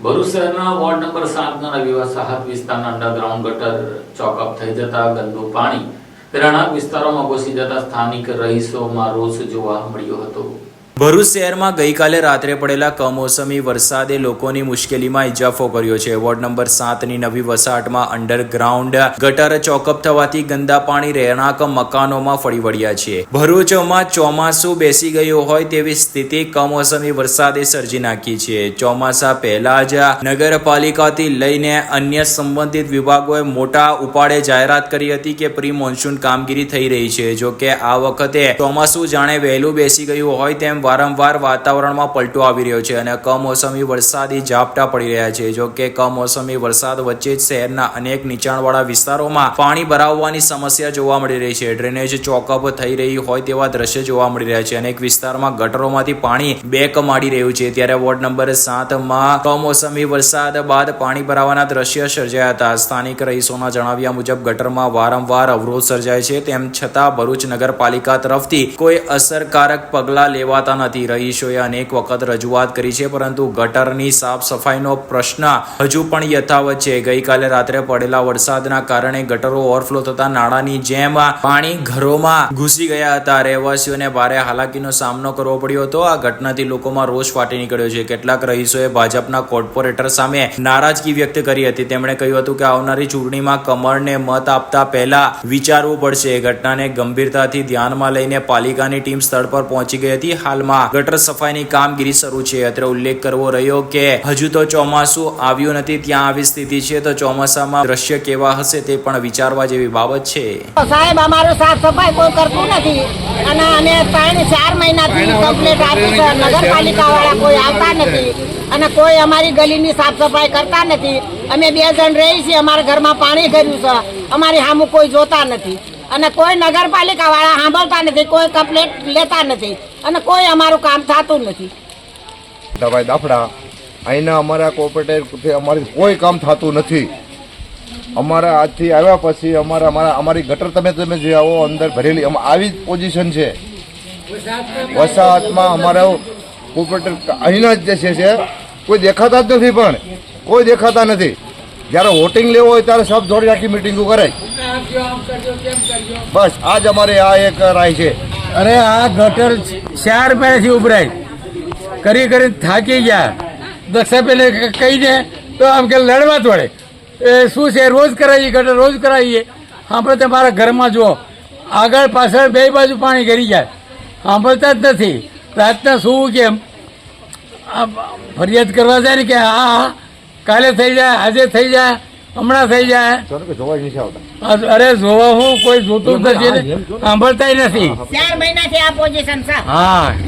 ભરૂચ શહેરના ward number સાતના રવિવાર સાહત વિસ્તારના અંડરગ્રાઉન્ડ ગટર ચોકઅપ થઈ જતા ગંદુ પાણી રહેણાંક વિસ્તારોમાં ઘૂસી જતા સ્થાનિક રહીશોમાં રોષ જોવા મળ્યો હતો. ભરૂચ શહેરમાં ગઈકાલે રાત્રે પડેલા કમોસમી વરસાદે લોકોની મુશ્કેલીમાં ઇજાફો કર્યો છે. વોર્ડ નંબર સાતની નવી વસાહતમાં અંડરગ્રાઉન્ડ ગટર ચોકઅપ થવાથી ગંદા પાણી, રહેણાંક મકાનોમાં ફરી વળ્યા છે. ભરૂચમાં ચોમાસું બેસી ગયું હોય તેવી સ્થિતિ કમોસમી વરસાદે સર્જી નાખી છે. ચોમાસા પહેલા જ નગરપાલિકાથી લઈને અન્ય સંબંધિત વિભાગોએ મોટા ઉપાડે જાહેરાત કરી હતી કે પ્રી મોન્સૂન કામગીરી થઈ રહી છે. જો કે આ વખતે ચોમાસું જાણે વહેલું બેસી ગયું હોય તેમ વારંવાર વાતાવરણમાં પલટો આવી રહ્યો છે અને કમોસમી વરસાદી ઝાપટા પડી રહ્યા છે. જો કે કમોસમી વરસાદ વચ્ચે જ શહેરના અનેક નીચાણવાળા વિસ્તારોમાં પાણી ભરાવવાની સમસ્યા જોવા મળી રહી છે. ડ્રેનેજ ચોકઅપ થઈ રહી હોય તેવા દ્રશ્ય જોવા મળી રહ્યા છે. અનેક વિસ્તારમાં ગટરોમાંથી પાણી બેક માડી રહ્યું છે. ત્યારે વોર્ડ નંબર સાતમાં કમોસમી વરસાદ બાદ પાણી ભરાવાના દ્રશ્ય સર્જાયા હતા. સ્થાનિક રહીશોના જણાવ્યા મુજબ, ગટરમાં વારંવાર અવરોધ સર્જાય છે. તેમ છતાં ભરૂચ નગરપાલિકા તરફથી કોઈ અસરકારક પગલાં લેવાતા નથી. રહીશોએ અનેક વખત રજૂઆત કરી છે, પરંતુ ગટરની સાફ સફાઈનો પ્રશ્ન હજુ પણ યથાવત છે. ગઈકાલે રાત્રે પડેલા વરસાદના કારણે ગટરો ઓવરફ્લો થતા નાળાની જેમ પાણી ઘરોમાં ઘૂસી ગયા હતા. રહેવાસીઓને ભારે હાલાકીનો સામનો કરવો પડ્યો હતો. આ ઘટનાથી લોકોમાં રોષ ફાટી નીકળ્યો છે. કેટલાક રહીશોએ ભાજપના કોર્પોરેટર સામે નારાજગી વ્યક્ત કરી હતી. તેમણે કહ્યું હતું કે આવનારી ચૂંટણીમાં કમળને મત આપતા પહેલા વિચારવું પડશે. ઘટનાને ગંભીરતાથી ધ્યાનમાં લઈને પાલિકાની ટીમ સ્થળ પર પહોંચી ગઈ હતી. હાલમાં ગટર સફાઈની કામગીરી શરૂ છે. અત્રે ઉલ્લેખ કરવો રહ્યો કે હજુ તો ચોમાસું આવ્યું નથી, ત્યાં આવી સ્થિતિ છે. તો ચોમાસામાં દ્રશ્ય કેવા હશે તે પણ વિચારવા જેવી બાબત છે. સાહેબ, અમારું સાફ સફાઈ કોઈ કરતું નથી. અને અમે ત્રણ, ચાર મહિનાથી કમ્પ્લેટ આપી છે નગરપાલિકા વાળા કોઈ આવતા નથી. અને કોઈ અમારી ગલીની સાફ સફાઈ કરતા નથી. અમે બે જણ રહી છીએ, અમારા ઘરમાં પાણી ભર્યું છે. અમારી સામું કોઈ જોતા નથી. અને કોઈ નગરપાલિકા વાળા સાંભળતા નથી, કોઈ કમ્પ્લેટ લેતા નથી. અને કોઈ અમારું કામ થતું નથી. દવાઈ દાફડા, અહીંના અમારા કોર્પોરેટરથી અમારી કોઈ કામ થતું નથી. અમારા આજથી આવ્યા પછી અમારા અમારા અમારી ગટર તમે તમે જે આવો, અંદર ભરેલી આવી જ પોઝિશન છે. વસાહતમાં અમારા કોર્પોરેટર અહીંના જ જે છે કોઈ દેખાતા જ નથી પણ. કોઈ દેખાતા નથી. જ્યારે વોટિંગ લેવો હોય ત્યારે સબ જોડી આખી મિટિંગો કરાય બસ, આજ અમારે આ એક રાય છે. અરે આ ગટર ચાર મહિનાથી ઉભરાય. કરી કરી થાકી ગયા. દક્ષા પેલે કહી દે, તો આમ કે લડવા તોડે એ શું છે, રોજ કરાવીએ ગટર રોજ કરાવીએ આપણે તમારા ઘરમાં જુઓ. આગળ પાછળ બે બાજુ પાણી કરી જાય. સાંભળતા જ નથી. રાતના શું કેમ? ફરિયાદ કરવા જાય ને કે હા, કાલે થઈ જાય, આજે થઈ જાય. હમણાં થઈ જાય. અરે જોવા હું કોઈ જોતું નથી સાંભળતા સાંભળતાય નથી. ચાર મહિનાથી આ પોઝિશન હા.